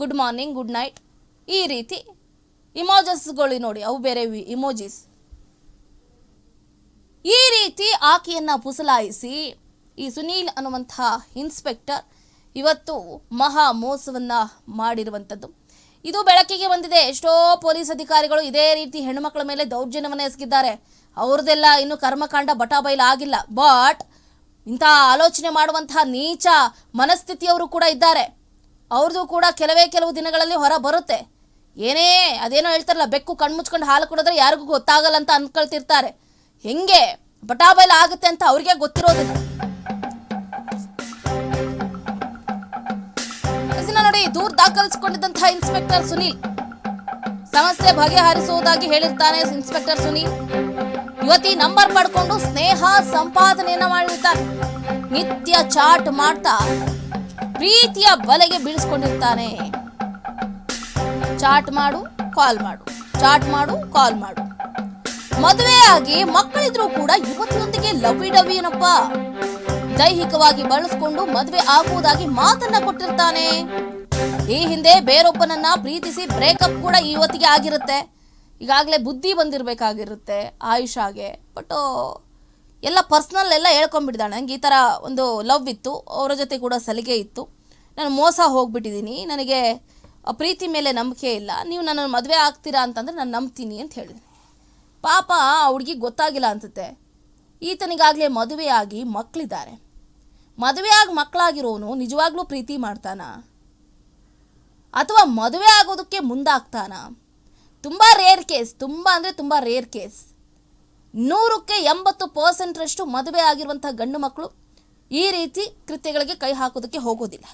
Good morning good night ಈ ರೀತಿ ಇಮೋಜಸ್ಗಳು ನೋಡಿ, ಅವು ಬೇರೆ ಇಮೋಜಿಸ್ ಈ ರೀತಿ ಆಕೆಯನ್ನು ಪುಸಲಾಯಿಸಿ ಈ ಸುನೀಲ್ ಅನ್ನುವಂತಹ ಇನ್ಸ್ಪೆಕ್ಟರ್ ಇವತ್ತು ಮಹಾ ಮೋಸವನ್ನು ಮಾಡಿರುವಂಥದ್ದು. ಇದು ಬೆಳಕಿಗೆ ಬಂದಿದೆ. ಎಷ್ಟೋ ಪೊಲೀಸ್ ಅಧಿಕಾರಿಗಳು ಇದೇ ರೀತಿ ಹೆಣ್ಣುಮಕ್ಕಳ ಮೇಲೆ ದೌರ್ಜನ್ಯವನ್ನು ಎಸಗಿದ್ದಾರೆ. ಅವ್ರದ್ದೆಲ್ಲ ಇನ್ನು ಕರ್ಮಕಾಂಡ ಬಟಾಬೈಲ್ ಆಗಿಲ್ಲ. ಬಟ್ ಇಂಥ ಆಲೋಚನೆ ಮಾಡುವಂತಹ ನೀಚ ಮನಸ್ಥಿತಿಯವರು ಕೂಡ ಇದ್ದಾರೆ. ಅವ್ರದ್ದು ಕೂಡ ಕೆಲವೇ ಕೆಲವು ದಿನಗಳಲ್ಲಿ ಹೊರ ಬರುತ್ತೆ. ಏನೇ ಅದೇನೋ ಹೇಳ್ತಾರಲ್ಲ, ಬೆಕ್ಕು ಕಣ್ಮುಚ್ಕೊಂಡು ಹಾಲು ಕುಡಿದ್ರೆ ಯಾರಿಗೂ ಗೊತ್ತಾಗಲ್ಲ ಅಂತ ಅಂದ್ಕೊಳ್ತಿರ್ತಾರೆ ಹೆಂಗೆ? ಬಟಾಬೈಲ್ ಆಗುತ್ತೆ ಅಂತ ಅವ್ರಿಗೆ ಗೊತ್ತಿರೋದಿಲ್ಲ. ನೋಡಿ, ದೂರ ದಾಖಲಿಸಿಕೊಂಡಿದ್ದಂತಹ ಇನ್ಸ್ಪೆಕ್ಟರ್ ಸುನೀಲ್. ಸಮಸ್ಯೆ ಬಗೆಹರಿಸುವುದಾಗಿ ಹೇಳಿರ್ತಾನೆ ಇನ್ಸ್ಪೆಕ್ಟರ್ ಸುನೀಲ್. ಯುವತಿ ನಂಬರ್ ಪಡ್ಕೊಂಡು ಸ್ನೇಹ ಸಂಪಾದನೆಯನ್ನ ಮಾಡಿರ್ತಾನೆ ನಿತ್ಯ ಚಾಟ್ ಮಾಡ್ತಾ. ಪ್ರೀತಿಯ ಬಲೆಗೆ ಬೀಳಿಸ್ಕೊಂಡಿರ್ತಾನೆ. ಚಾಟ್ ಮಾಡು, ಕಾಲ್ ಮಾಡು. ಚಾಟ್ ಮಾಡು, ಕಾಲ್ ಮಾಡು. ಮದುವೆಯಾಗಿ ಮಕ್ಕಳಿದ್ರು ಕೂಡ ಯುವತಿಯೊಂದಿಗೆ ಲವಿ ಡವಿ ಏನಪ್ಪ? ದೈಹಿಕವಾಗಿ ಬಳಸ್ಕೊಂಡು ಮದುವೆ ಆಗುವುದಾಗಿ ಮಾತನ್ನ ಕೊಟ್ಟಿರ್ತಾನೆ. ಈ ಹಿಂದೆ ಬೇರೊಬ್ಬನನ್ನ ಪ್ರೀತಿಸಿ ಬ್ರೇಕಪ್ ಕೂಡ ಈ ಯುವತಿಗೆ ಆಗಿರುತ್ತೆ. ಈಗಾಗಲೇ ಬುದ್ಧಿ ಬಂದಿರಬೇಕಾಗಿರುತ್ತೆ ಆಯುಷಾಗೆ ಬಟ್ ಎಲ್ಲ ಪರ್ಸ್ನಲ್ ಎಲ್ಲ ಹೇಳ್ಕೊಂಡ್ಬಿಟ್ಟಿದ್ದಾಳೆ ನನಗೆ ಈ ಥರ ಒಂದು ಲವ್ ಇತ್ತು. ಅವರ ಜೊತೆ ಕೂಡ ಸಲಿಗೆ ಇತ್ತು. ನಾನು ಮೋಸ ಹೋಗ್ಬಿಟ್ಟಿದ್ದೀನಿ. ನನಗೆ ಪ್ರೀತಿ ಮೇಲೆ ನಂಬಿಕೆ ಇಲ್ಲ. ನೀವು ನನ್ನ ಮದುವೆ ಆಗ್ತೀರಾ ಅಂತಂದರೆ ನಾನು ನಂಬ್ತೀನಿ ಅಂತ ಹೇಳಿದೆ ಪಾಪ ಆ ಹುಡುಗಿ ಗೊತ್ತಾಗಿಲ್ಲ ಅನ್ಸುತ್ತೆ. ಈತನಿಗಾಗಲೇ ಮದುವೆಯಾಗಿ ಮಕ್ಕಳಿದ್ದಾರೆ ಮದುವೆಯಾಗಿ ಮಕ್ಕಳಾಗಿರೋನು ನಿಜವಾಗ್ಲೂ ಪ್ರೀತಿ ಮಾಡ್ತಾನ? ಅಥವಾ ಮದುವೆ ಆಗೋದಕ್ಕೆ ಮುಂದಾಗ್ತಾನ? ತುಂಬ ರೇರ್ ಕೇಸ್ ತುಂಬ ಅಂದರೆ ತುಂಬ ರೇರ್ ಕೇಸ್ ನೂರಕ್ಕೆ ಎಂಬತ್ತು ಪರ್ಸೆಂಟ್ರಷ್ಟು ಮದುವೆ ಆಗಿರುವಂಥ ಗಂಡು ಮಕ್ಕಳು ಈ ರೀತಿ ಕೃತ್ಯಗಳಿಗೆ ಕೈ ಹಾಕೋದಕ್ಕೆ ಹೋಗೋದಿಲ್ಲ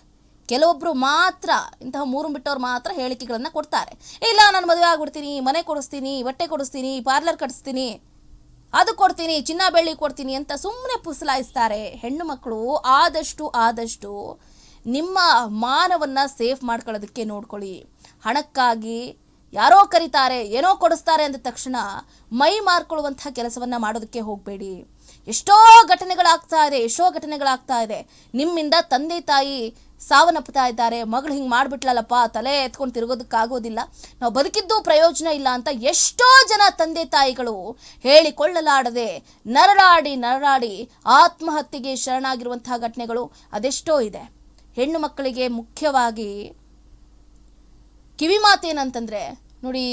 ಕೆಲವೊಬ್ಬರು ಮಾತ್ರ, ಇಂತಹ ಮೂರು ಬಿಟ್ಟವ್ರು ಮಾತ್ರ ಹೇಳಿಕೆಗಳನ್ನು ಕೊಡ್ತಾರೆ. ಇಲ್ಲ, ನಾನು ಮದುವೆ ಆಗ್ಬಿಡ್ತೀನಿ, ಮನೆ ಕೊಡಿಸ್ತೀನಿ, ಬಟ್ಟೆ ಕೊಡಿಸ್ತೀನಿ ಪಾರ್ಲರ್ ಕಟ್ಸ್ತೀನಿ, ಅದು ಕೊಡ್ತೀನಿ, ಚಿನ್ನ ಬೆಳ್ಳಿ ಕೊಡ್ತೀನಿ ಅಂತ ಸುಮ್ಮನೆ ಪುಸಲಾಯಿಸ್ತಾರೆ. ಹೆಣ್ಣು ಮಕ್ಕಳು ಆದಷ್ಟು ಆದಷ್ಟು ನಿಮ್ಮ ಮಾನವನ್ನ ಸೇಫ್ ಮಾಡ್ಕೊಳ್ಳೋದಕ್ಕೆ ನೋಡ್ಕೊಳ್ಳಿ. ಹಣಕ್ಕಾಗಿ ಯಾರೋ ಕರೀತಾರೆ, ಏನೋ ಕೊಡಿಸ್ತಾರೆ ಅಂದ ತಕ್ಷಣ ಮೈ ಮಾರ್ಕೊಳ್ಳುವಂತಹ ಕೆಲಸವನ್ನ ಮಾಡೋದಕ್ಕೆ ಹೋಗಬೇಡಿ. ಎಷ್ಟೋ ಘಟನೆಗಳಾಗ್ತಾ ಇದೆ, ಎಷ್ಟೋ ಘಟನೆಗಳಾಗ್ತಾ ಇದೆ. ನಿಮ್ಮಿಂದ ತಂದೆ ತಾಯಿ ಸಾವನ್ನಪ್ಪುತ್ತಾ ಇದ್ದಾರೆ, ಮಗಳು ಹಿಂಗೆ ಮಾಡಿಬಿಟ್ಲಲ್ಲಪ್ಪ, ತಲೆ ಎತ್ಕೊಂಡು ತಿರುಗೋದಕ್ಕಾಗೋದಿಲ್ಲ. ನಾವು ಬದುಕಿದ್ದು ಪ್ರಯೋಜನ ಇಲ್ಲ ಅಂತ ಎಷ್ಟೋ ಜನ ತಂದೆ ತಾಯಿಗಳು ಹೇಳಿಕೊಳ್ಳಲಾಡದೆ ನರಳಾಡಿ ನರಳಾಡಿ ಆತ್ಮಹತ್ಯೆಗೆ ಶರಣಾಗಿರುವಂತಹ ಘಟನೆಗಳು ಅದೆಷ್ಟೋ ಇದೆ. ಹೆಣ್ಣು ಮಕ್ಕಳಿಗೆ ಮುಖ್ಯವಾಗಿ ಕಿವಿ ಮಾತೇನಂತಂದ್ರೆ, ನೋಡಿ,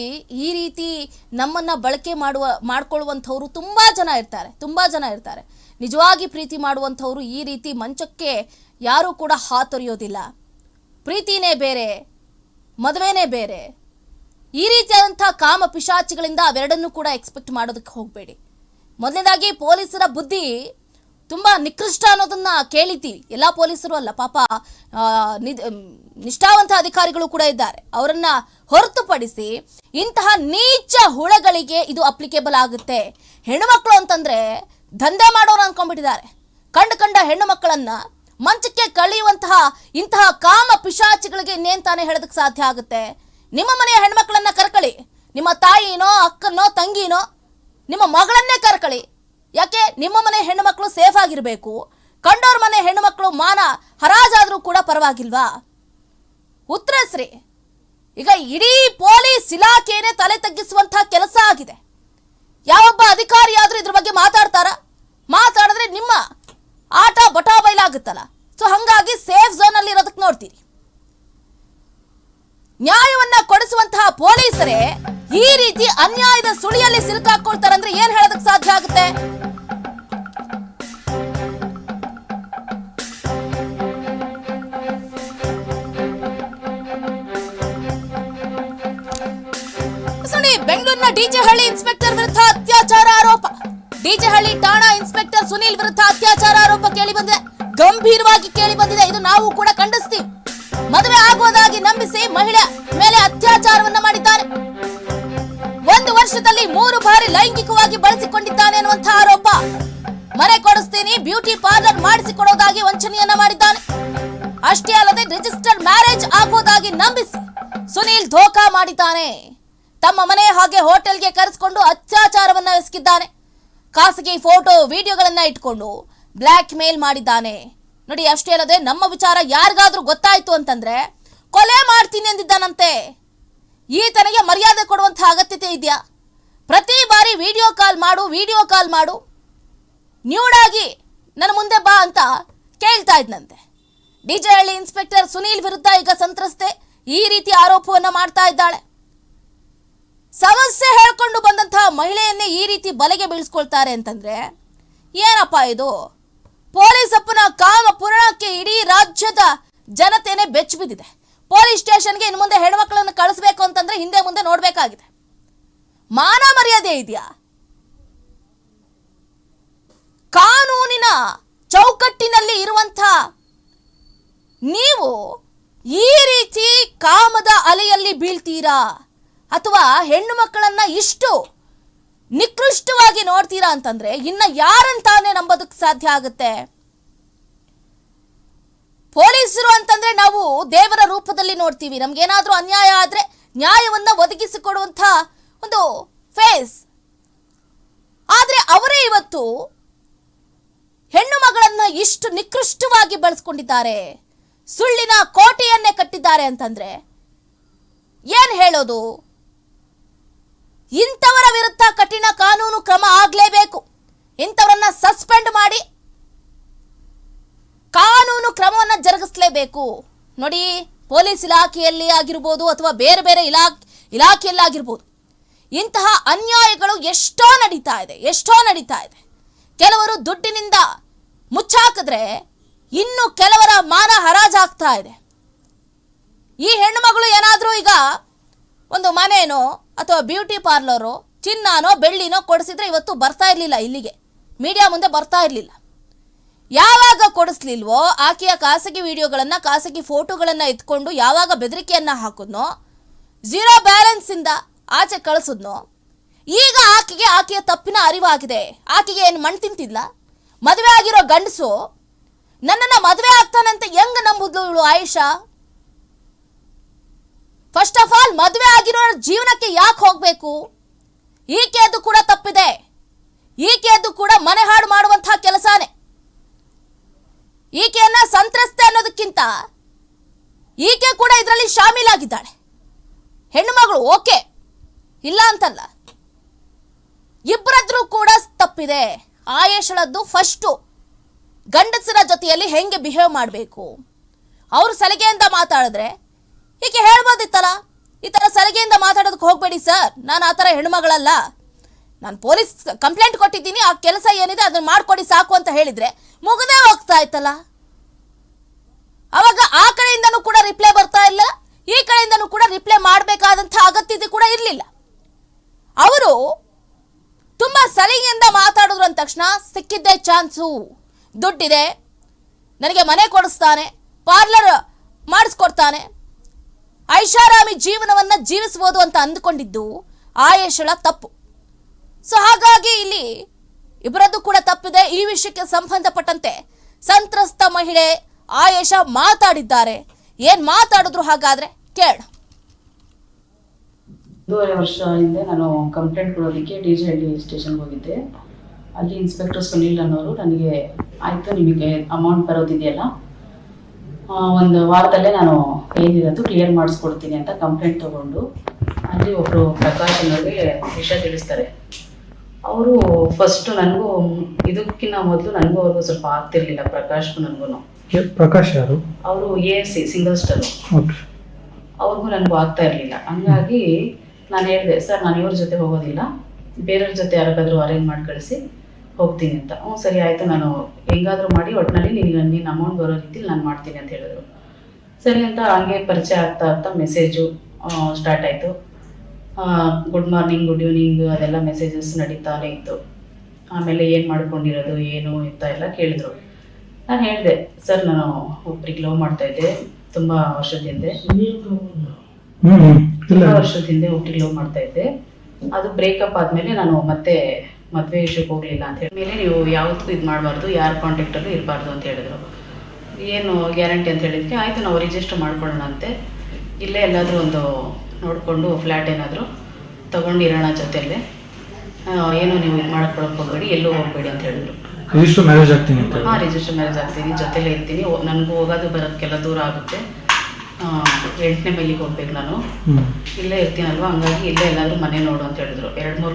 ಈ ರೀತಿ ನಮ್ಮನ್ನ ಬಳಕೆ ಮಾಡುವ, ಮಾಡ್ಕೊಳ್ಳುವಂಥವ್ರು ತುಂಬಾ ಜನ ಇರ್ತಾರೆ, ತುಂಬಾ ಜನ ಇರ್ತಾರೆ. ನಿಜವಾಗಿ ಪ್ರೀತಿ ಮಾಡುವಂಥವ್ರು ಈ ರೀತಿ ಮಂಚಕ್ಕೆ ಯಾರೂ ಕೂಡ ಹಾತೊರೆಯೋದಿಲ್ಲ. ಪ್ರೀತಿನೇ ಬೇರೆ, ಮದುವೆನೇ ಬೇರೆ. ಈ ರೀತಿಯಾದಂಥ ಕಾಮ ಪಿಶಾಚಿಗಳಿಂದ ಅವೆರಡನ್ನೂ ಕೂಡ ಎಕ್ಸ್ಪೆಕ್ಟ್ ಮಾಡೋದಕ್ಕೆ ಹೋಗಬೇಡಿ. ಮೊದಲನೇದಾಗಿ ಪೊಲೀಸರ ಬುದ್ಧಿ ತುಂಬ ನಿಕೃಷ್ಟ ಅನ್ನೋದನ್ನ ಕೇಳಿದ್ದೀವಿ. ಎಲ್ಲ ಪೊಲೀಸರು ಅಲ್ಲ, ಪಾಪ ನಿಷ್ಠಾವಂತ ಅಧಿಕಾರಿಗಳು ಕೂಡ ಇದ್ದಾರೆ. ಅವರನ್ನ ಹೊರತುಪಡಿಸಿ ಇಂತಹ ನೀಚ ಹುಳಗಳಿಗೆ ಇದು ಅಪ್ಲಿಕೇಬಲ್ ಆಗುತ್ತೆ. ಹೆಣ್ಣುಮಕ್ಕಳು ಅಂತಂದ್ರೆ ದಂಧೆ ಮಾಡೋರು ಅನ್ಕೊಂಡ್ಬಿಟ್ಟಿದ್ದಾರೆ. ಕಂಡು ಕಂಡ ಹೆಣ್ಣು ಮಕ್ಕಳನ್ನ ಮಂಚಕ್ಕೆ ಕಳೆಯುವಂತಹ ಇಂತಹ ಕಾಮ ಪಿಶಾಚಿಗಳಿಗೆ ಇನ್ನೇನ್ ತಾನೇ ಹೇಳೋದಕ್ಕೆ ಸಾಧ್ಯ ಆಗುತ್ತೆ? ನಿಮ್ಮ ಮನೆಯ ಹೆಣ್ಮಕ್ಳನ್ನ ಕರ್ಕಳಿ. ನಿಮ್ಮ ತಾಯಿನೋ, ಅಕ್ಕನೋ, ತಂಗಿನೋ ನಿಮ್ಮ ಮಗಳನ್ನೇ ಕರ್ಕಳಿ. ಯಾಕೆ? ನಿಮ್ಮ ಮನೆ ಹೆಣ್ಣು ಮಕ್ಕಳು ಸೇಫ್ ಆಗಿರಬೇಕು. ಕಂಡೋರ್ ಮನೆ ಹೆಣ್ಣು ಮಕ್ಕಳು ಮಾನ ಹರಾಜಾದರೂ ಕೂಡ ಪರವಾಗಿಲ್ವಾ? ಉತ್ತರಿಸ್ರಿ. ಈಗ ಇಡೀ ಪೊಲೀಸ್ ಇಲಾಖೆನೇ ತಲೆ ತಗ್ಗಿಸುವಂತಹ ಕೆಲಸ ಆಗಿದೆ. ಯಾವೊಬ್ಬ ಅಧಿಕಾರಿ ಆದ್ರೂ ಇದ್ರ ಬಗ್ಗೆ ಮಾತಾಡ್ತಾರ? ಮಾತಾಡಿದ್ರೆ ನಿಮ್ಮ ಆಟ ಬಟಾ ಬೈಲಾಗುತ್ತಲ್ಲ ಸೊ ಹಂಗಾಗಿ ಸೇಫ್ ಝೋನ್ ಅಲ್ಲಿ ಇರೋದಕ್ಕೆ ನೋಡ್ತೀರಿ. ನ್ಯಾಯವನ್ನ ಕೊಡಿಸುವಂತಹ ಪೊಲೀಸರೇ ಈ ರೀತಿ ಅನ್ಯಾಯದ ಸುಳಿಯಲ್ಲಿ ಸಿಲುಕಾಕೊಳ್ತಾರಂದ್ರೆ ಏನ್ ಹೇಳೋದಕ್ಕೆ ಸಾಧ್ಯ ಆಗುತ್ತೆ? ಬೆಂಗಳೂರಿನ ಡಿಜೆಹಳ್ಳಿ ಇನ್ಸ್ಪೆಕ್ಟರ್ ವಿರುದ್ಧ ಅತ್ಯಾಚಾರ ಆರೋಪ. ಡಿಜೆಹಳ್ಳಿ ಠಾಣಾ ಇನ್ಸ್ಪೆಕ್ಟರ್ ಸುನೀಲ್ ವಿರುದ್ಧ ಅತ್ಯಾಚಾರ ಆರೋಪ ಕೇಳಿ ಬಂದಿದೆ. ಗಂಭೀರವಾಗಿ ಕೇಳಿ ಬಂದಿದೆ. ಇದು ನಾವು ಕೂಡ ಖಂಡಿಸ್ತೀವಿ. ಮದುವೆ ಆಗುವುದಾಗಿ ನಂಬಿಸಿ ಮಹಿಳೆ ಮೇಲೆ ಅತ್ಯಾಚಾರವನ್ನ ಮಾಡಿದ್ದಾರೆ. ಒಂದು ವರ್ಷದಲ್ಲಿ ಮೂರು ಬಾರಿ ಲೈಂಗಿಕವಾಗಿ ಬಳಸಿಕೊಂಡಿದ್ದಾನೆ ಅನ್ನುವಂತಹ ಆರೋಪ. ಮನೆ ಕೊಡಿಸ್ತೀನಿ, ಬ್ಯೂಟಿ ಪಾರ್ಲರ್ ಮಾಡಿಸಿಕೊಡೋದಾಗಿ ವಂಚನೆಯನ್ನ ಮಾಡಿದ್ದಾನೆ. ಅಷ್ಟೇ ಅಲ್ಲದೆ ರಿಜಿಸ್ಟರ್ ಮ್ಯಾರೇಜ್ ಆಗುವುದಾಗಿ ನಂಬಿಸಿ ಸುನೀಲ್ ಧೋಕಾ ಮಾಡಿದ್ದಾನೆ. ತಮ್ಮ ಮನೆ ಹಾಗೆ ಹೋಟೆಲ್ಗೆ ಕರೆಸಿಕೊಂಡು ಅತ್ಯಾಚಾರವನ್ನ ಎಸಗಿದ್ದಾನೆ. ಖಾಸಗಿ ಫೋಟೋ, ವಿಡಿಯೋಗಳನ್ನ ಇಟ್ಕೊಂಡು ಬ್ಲ್ಯಾಕ್ ಮೇಲ್ ಮಾಡಿದ್ದಾನೆ. ನೋಡಿ, ಅಷ್ಟೇ ಅಲ್ಲದೆ ನಮ್ಮ ವಿಚಾರ ಯಾರಿಗಾದ್ರೂ ಗೊತ್ತಾಯ್ತು ಅಂತಂದ್ರೆ ಕೊಲೆ ಮಾಡ್ತೀನಿ ಎಂದಿದ್ದಾನಂತೆ ಈತನಿಗೆ ಮರ್ಯಾದೆ ಕೊಡುವಂತಹ ಅಗತ್ಯತೆ ಇದೆಯಾ? ಪ್ರತಿ ಬಾರಿ ವಿಡಿಯೋ ಕಾಲ್ ಮಾಡು, ವಿಡಿಯೋ ಕಾಲ್ ಮಾಡು. ನ್ಯೂಡಾಗಿ ನನ್ನ ಮುಂದೆ ಬಾ ಅಂತ ಕೇಳ್ತಾ ಇದ್ನಂತೆ. ಡಿಜೆಹಳ್ಳಿ ಇನ್ಸ್ಪೆಕ್ಟರ್ ಸುನೀಲ್ ವಿರುದ್ಧ ಈಗ ಸಂತ್ರಸ್ತೆ ಈ ರೀತಿ ಆರೋಪವನ್ನು ಮಾಡ್ತಾ ಇದ್ದಾಳೆ. ಸಮಸ್ಯೆ ಹೇಳ್ಕೊಂಡು ಬಂದಂತಹ ಮಹಿಳೆಯನ್ನೇ ಈ ರೀತಿ ಬಲೆಗೆ ಬೀಳ್ಸ್ಕೊಳ್ತಾರೆ ಅಂತಂದ್ರೆ ಏನಪ್ಪ ಇದು? ಪೊಲೀಸಪ್ಪನ ಕಾಮ ಪುರಾಣಕ್ಕೆ ಇಡೀ ರಾಜ್ಯದ ಜನತೆನೇ ಬೆಚ್ಚ ಬಿದ್ದಿದೆ. ಪೊಲೀಸ್ ಸ್ಟೇಷನ್ಗೆ ಇನ್ನು ಮುಂದೆ ಹೆಣ್ಮಕ್ಳನ್ನು ಕಳಿಸ್ಬೇಕು ಅಂತಂದ್ರೆ ಹಿಂದೆ ಮುಂದೆ ನೋಡ್ಬೇಕಾಗಿದೆ. ಮಾನ ಮರ್ಯಾದೆ ಇದೆಯಾ? ಕಾನೂನಿನ ಚೌಕಟ್ಟಿನಲ್ಲಿ ಇರುವಂಥ ನೀವು ಈ ರೀತಿ ಕಾಮದ ಅಲೆಯಲ್ಲಿ ಬೀಳ್ತೀರಾ? ಅಥವಾ ಹೆಣ್ಣು ಮಕ್ಕಳನ್ನ ಇಷ್ಟು ನಿಕೃಷ್ಟವಾಗಿ ನೋಡ್ತೀರಾ ಅಂತಂದ್ರೆ ಇನ್ನ ಯಾರಂತಾನೆ ನಂಬೋದಕ್ಕೆ ಸಾಧ್ಯ ಆಗುತ್ತೆ? ಪೊಲೀಸರು ಅಂತಂದ್ರೆ ನಾವು ದೇವರ ರೂಪದಲ್ಲಿ ನೋಡ್ತೀವಿ. ನಮ್ಗೇನಾದ್ರೂ ಅನ್ಯಾಯ ಆದ್ರೆ ನ್ಯಾಯವನ್ನ ಒದಗಿಸಿಕೊಡುವಂತ ಒಂದು ಫೇಸ್. ಆದ್ರೆ ಅವರೇ ಇವತ್ತು ಹೆಣ್ಣು ಮಗಳನ್ನ ಇಷ್ಟು ನಿಕೃಷ್ಟವಾಗಿ ಬಳಸ್ಕೊಂಡಿದ್ದಾರೆ. ಸುಳ್ಳಿನ ಕೋಟೆಯನ್ನೇ ಕಟ್ಟಿದ್ದಾರೆ ಅಂತಂದ್ರೆ ಏನ್ ಹೇಳೋದು? ಕಾನೂನು ಕ್ರಮ ಆಗಲೇಬೇಕು. ಇಂಥವರನ್ನ ಸಸ್ಪೆಂಡ್ ಮಾಡಿ ಕಾನೂನು ಕ್ರಮವನ್ನು ಜರುಗಿಸಲೇಬೇಕು. ನೋಡಿ, ಪೊಲೀಸ್ ಇಲಾಖೆಯಲ್ಲಿ ಆಗಿರ್ಬೋದು ಅಥವಾ ಬೇರೆ ಬೇರೆ ಇಲಾಖೆ, ಇಲಾಖೆಯಲ್ಲಿ ಆಗಿರ್ಬೋದು. ಇಂತಹ ಅನ್ಯಾಯಗಳು ಎಷ್ಟೋ ನಡೀತಾ ಇದೆ, ಎಷ್ಟೋ ನಡೀತಾ ಇದೆ. ಕೆಲವರು ದುಡ್ಡಿನಿಂದ ಮುಚ್ಚಾಕಿದ್ರೆ ಇನ್ನು ಕೆಲವರ ಮಾನ ಹರಾಜಾಗ್ತಾ ಇದೆ. ಈ ಹೆಣ್ಣುಮಗಳು ಏನಾದರೂ ಈಗ ಒಂದು ಮನೆಯೋ ಅಥವಾ ಬ್ಯೂಟಿ ಪಾರ್ಲರೋ ಚಿನ್ನನೋ, ಬೆಳ್ಳಿನೋ ಕೊಡಿಸಿದ್ರೆ ಇವತ್ತು ಬರ್ತಾ ಇರಲಿಲ್ಲ ಇಲ್ಲಿಗೆ. ಮೀಡಿಯಾ ಮುಂದೆ ಬರ್ತಾ ಇರಲಿಲ್ಲ. ಯಾವಾಗ ಕೊಡಿಸ್ಲಿಲ್ವೋ, ಆಕೆಯ ಖಾಸಗಿ ವಿಡಿಯೋಗಳನ್ನು, ಖಾಸಗಿ ಫೋಟೋಗಳನ್ನು ಎತ್ಕೊಂಡು ಯಾವಾಗ ಬೆದರಿಕೆಯನ್ನು ಹಾಕಿದ್ನೋ ಝೀರೋ ಬ್ಯಾಲೆನ್ಸಿಂದ ಆಚೆ ಕಳಿಸಿದ್ನೋ, ಈಗ ಆಕೆಗೆ ಆಕೆಯ ತಪ್ಪಿನ ಅರಿವಾಗಿದೆ. ಆಕೆಗೆ ಏನು ಮಣ್ಣು ತಿಂತಿಲ್ಲ ಮದುವೆ ಆಗಿರೋ ಗಂಡಸು ನನ್ನನ್ನು ಮದುವೆ ಆಗ್ತಾನಂತ ಹೆಂಗ್ ನಂಬುದು ಇವಳು ಆಯುಷಾ? ಫಸ್ಟ್ ಆಫ್ ಆಲ್ ಮದುವೆ ಆಗಿರೋ ಜೀವನಕ್ಕೆ ಯಾಕೆ ಹೋಗ್ಬೇಕು? ಈಕೆಯದ್ದು ಕೂಡ ತಪ್ಪಿದೆ. ಈಕೆಯದ್ದು ಕೂಡ ಮನೆ ಹಾಡು ಮಾಡುವಂತಹ ಕೆಲಸನೇ. ಈಕೆಯನ್ನ ಸಂತ್ರಸ್ತೆ ಅನ್ನೋದಕ್ಕಿಂತ ಈಕೆ ಕೂಡ ಇದರಲ್ಲಿ ಶಾಮೀಲಾಗಿದ್ದಾಳೆ. ಹೆಣ್ಣು ಮಗಳು ಓಕೆ, ಇಲ್ಲ ಅಂತಲ್ಲ. ಇಬ್ಬರದ್ರೂ ಕೂಡ ತಪ್ಪಿದೆ. ಆಯೇಷಳದ್ದು ಫಸ್ಟು. ಗಂಡಸರ ಜೊತೆಯಲ್ಲಿ ಹೆಂಗೆ ಬಿಹೇವ್ ಮಾಡಬೇಕು? ಅವರು ಸಲಿಗೆಯಿಂದ ಮಾತಾಡಿದ್ರೆ ಈಕೆ ಹೇಳ್ಬೋದಿತ್ತಲ್ಲ? ಈ ಥರ ಸಲಿಗೆಯಿಂದ ಮಾತಾಡೋದಕ್ಕೆ ಹೋಗಬೇಡಿ ಸರ್. ನಾನು ಆ ಥರ ಹೆಣ್ಮಗಳಲ್ಲ ನಾನು ಪೊಲೀಸ್ ಕಂಪ್ಲೇಂಟ್ ಕೊಟ್ಟಿದ್ದೀನಿ, ಆ ಕೆಲಸ ಏನಿದೆ ಅದನ್ನ ಮಾಡ್ಕೊಡಿ ಸಾಕು ಅಂತ ಹೇಳಿದ್ರೆ ಮುಗದೇ ಹೋಗ್ತಾ ಇತ್ತಲ್ಲ. ಅವಾಗ ಆ ಕಡೆಯಿಂದನೂ ಕೂಡ ರಿಪ್ಲೈ ಬರ್ತಾ ಇಲ್ಲ, ಈ ಕಡೆಯಿಂದನೂ ಕೂಡ ರಿಪ್ಲೈ ಮಾಡಬೇಕಾದಂಥ ಅಗತ್ಯತೆ ಕೂಡ ಇರಲಿಲ್ಲ. ಅವರು ತುಂಬಾ ಸಲಿಗೆಯಿಂದ ಮಾತಾಡಿದ್ರು ಅಂದ ತಕ್ಷಣ ಸಿಕ್ಕಿದ್ದೇ ಚಾನ್ಸು. ದುಡ್ಡಿದೆ, ನನಗೆ ಮನೆ ಕೊಡಿಸ್ತಾನೆ, ಪಾರ್ಲರ್ ಮಾಡಿಸ್ಕೊಡ್ತಾನೆ. ಐಷಾರಾಮಿ ಜೀವನವನ್ನ ಜೀವಿಸಬಹುದು ಅಂತ ಅಂದುಕೊಂಡಿದ್ದು ಆಯೇಷಳ ತಪ್ಪು. ಸೊ ಹಾಗಾಗಿ ಇಲ್ಲಿ ಇಬ್ಬರದ್ದು ಕೂಡ ತಪ್ಪಿದೆ. ಈ ವಿಷಯಕ್ಕೆ ಸಂಬಂಧಪಟ್ಟಂತೆ ಸಂತ್ರಸ್ತ ಮಹಿಳೆ ಆಯೇಷ ಮಾತಾಡಿದ್ದಾರೆ. ಏನ್ ಮಾತಾಡಿದ್ರು ಹಾಗಾದ್ರೆ ಕೇಳ. ಒಂದೂವರೆ ವರ್ಷ ಹಿಂದೆ ನಾನು ಕಂಪ್ಲೇಂಟ್ ಕೊಡೋದಕ್ಕೆ ಡಿ ಜಿ ಹಳ್ಳಿ ಸ್ಟೇಷನ್ಗೆ ಹೋಗಿದ್ದೆ. ಅಲ್ಲಿ ಇನ್ಸ್ಪೆಕ್ಟರ್ ಸುನೀಲ್ ಅನ್ನೋರು ನನಗೆ, ಆಯಿತು ನಿಮಗೆ ಅಮೌಂಟ್ ಬರೋದಿದೆಯಲ್ಲ? ಒಂದು ವಾರದಲ್ಲೇ ನಾನು ಏನಿರೋದು ಕ್ಲಿಯರ್ ಮಾಡಿಸ್ಕೊಡ್ತೀನಿ ಅಂತ ಕಂಪ್ಲೇಂಟ್ ತಗೊಂಡು. ಅಲ್ಲಿ ಒಬ್ಬರು ಪ್ರಕಾಶ್ ಅನ್ನೋರಿಗೆ ವಿಷಯ ತಿಳಿಸ್ತಾರೆ. ಅವರು ಫಸ್ಟ್ ನನಗೂ ಇದಕ್ಕಿಂತ ಮೊದಲು ನನಗೂ ಅವ್ರಿಗೂ ಸ್ವಲ್ಪ ಆಗ್ತಿರ್ಲಿಲ್ಲ ಪ್ರಕಾಶ್ಗೂ ನನಗೂ ಪ್ರಕಾಶ್ ಯಾರು? ಅವರು ಎ ಸಿ ಸಿಂಗಲ್ ಸ್ಟಾರು ಅವ್ರಿಗೂ ನನಗೂ ಆಗ್ತಾ ಇರಲಿಲ್ಲ. ಹಂಗಾಗಿ ನಾನು ಹೇಳಿದೆ ಸರ್ ನಾನು ಇವ್ರ ಜೊತೆ ಹೋಗೋದಿಲ್ಲ. ಬೇರೆಯವ್ರ ಜೊತೆ ಯಾರಿಗಾದ್ರೂ ಅರೇಂಜ್ ಮಾಡಿ ಕಳಿಸಿ. ಹೋಗ್ತೀನಿ ಅಂತ. ಹ್ಞೂ ಸರಿ ಆಯಿತು ನಾನು ಹೆಂಗಾದರೂ ಮಾಡಿ ಒಟ್ಟಿನಲ್ಲಿ ನೀನು ನೀನು ಅಮೌಂಟ್ ಬರೋ ರೀತಿಲಿ ನಾನು ಮಾಡ್ತೀನಿ ಅಂತ ಹೇಳಿದ್ರು. ಸರಿ ಅಂತ ಹಂಗೆ ಪರಿಚಯ ಆಗ್ತಾ ಆಗ್ತಾ ಮೆಸೇಜು ಸ್ಟಾರ್ಟ್ ಆಯಿತು. ಗುಡ್ ಮಾರ್ನಿಂಗ್ ಗುಡ್ ಈವ್ನಿಂಗ್ ಅದೆಲ್ಲ ಮೆಸೇಜಸ್ ನಡೀತಾನೆ ಇತ್ತು. ಆಮೇಲೆ ಏನು ಮಾಡ್ಕೊಂಡಿರೋದು ಏನು ಅಂತ ಎಲ್ಲ ಕೇಳಿದ್ರು. ನಾನು ಹೇಳಿದೆ ಸರ್ ನಾನು ಒಬ್ರಿಗೆ ಲವ್ ಮಾಡ್ತಾ ಇದ್ದೆ ತುಂಬ ವರ್ಷದ ಹಿಂದೆ. ತುಂಬ ವರ್ಷದ ಹಿಂದೆ ಒಟ್ಟಿಗೆ ಲವ್ ಮಾಡ್ತಾ ಇದ್ದೆ. ಅದು ಬ್ರೇಕಪ್ ಆದಮೇಲೆ ನಾನು ಮತ್ತೆ ಮದುವೆ ವಿಷಯಕ್ಕೆ ಹೋಗಲಿಲ್ಲ ಅಂತ ಹೇಳಿ. ಮೇಲೆ ನೀವು ಯಾವತ್ತೂ ಇದು ಮಾಡಬಾರ್ದು ಯಾರ ಕಾಂಟ್ಯಾಕ್ಟಲ್ಲೂ ಇರಬಾರ್ದು ಅಂತ ಹೇಳಿದ್ರು. ಏನು ಗ್ಯಾರಂಟಿ ಅಂತ ಹೇಳಿದ್ಕೆ ಆಯಿತು ನಾವು ರಿಜಿಸ್ಟರ್ ಮಾಡ್ಕೊಳ್ಳೋಣ ಅಂತೆ ಇಲ್ಲೇ ಎಲ್ಲಾದರೂ ಒಂದು ನೋಡಿಕೊಂಡು ಫ್ಲ್ಯಾಟ್ ಏನಾದರೂ ತೊಗೊಂಡಿರೋಣ ಜೊತೆಯಲ್ಲೇ. ಏನು ನೀವು ಇದು ಮಾಡ್ಕೊಳಕ್ಕೆ ಹೋಗಬೇಡಿ ಎಲ್ಲೂ ಹೋಗಬೇಡಿ ಅಂತ ಹೇಳಿದ್ರು. ರಿಜಿಸ್ಟರ್ ಮ್ಯಾರೇಜ್ ಆಗ್ತೀನಿ ಅಂತ ಹಾಂ ರಿಜಿಸ್ಟರ್ ಮ್ಯಾರೇಜ್ ಆಗ್ತೀನಿ ಜೊತೆಲೇ ಇರ್ತೀನಿ. ನನಗೂ ಹೋಗೋದು ಬರೋದಕ್ಕೆಲ್ಲ ದೂರ ಆಗುತ್ತೆ. ಎಂಟನೇ ಮೈಲಿಗೆ ಹೋಗ್ಬೇಕು ನಾನು. ಇಲ್ಲೇ ಇರ್ತೀನಲ್ವ? ಹಂಗಾಗಿ ಇಲ್ಲೇ ಎಲ್ಲಾದ್ರೂ ಮನೆ ನೋಡು ಅಂತ ಹೇಳಿದ್ರು. ಎರಡು ಮೂರು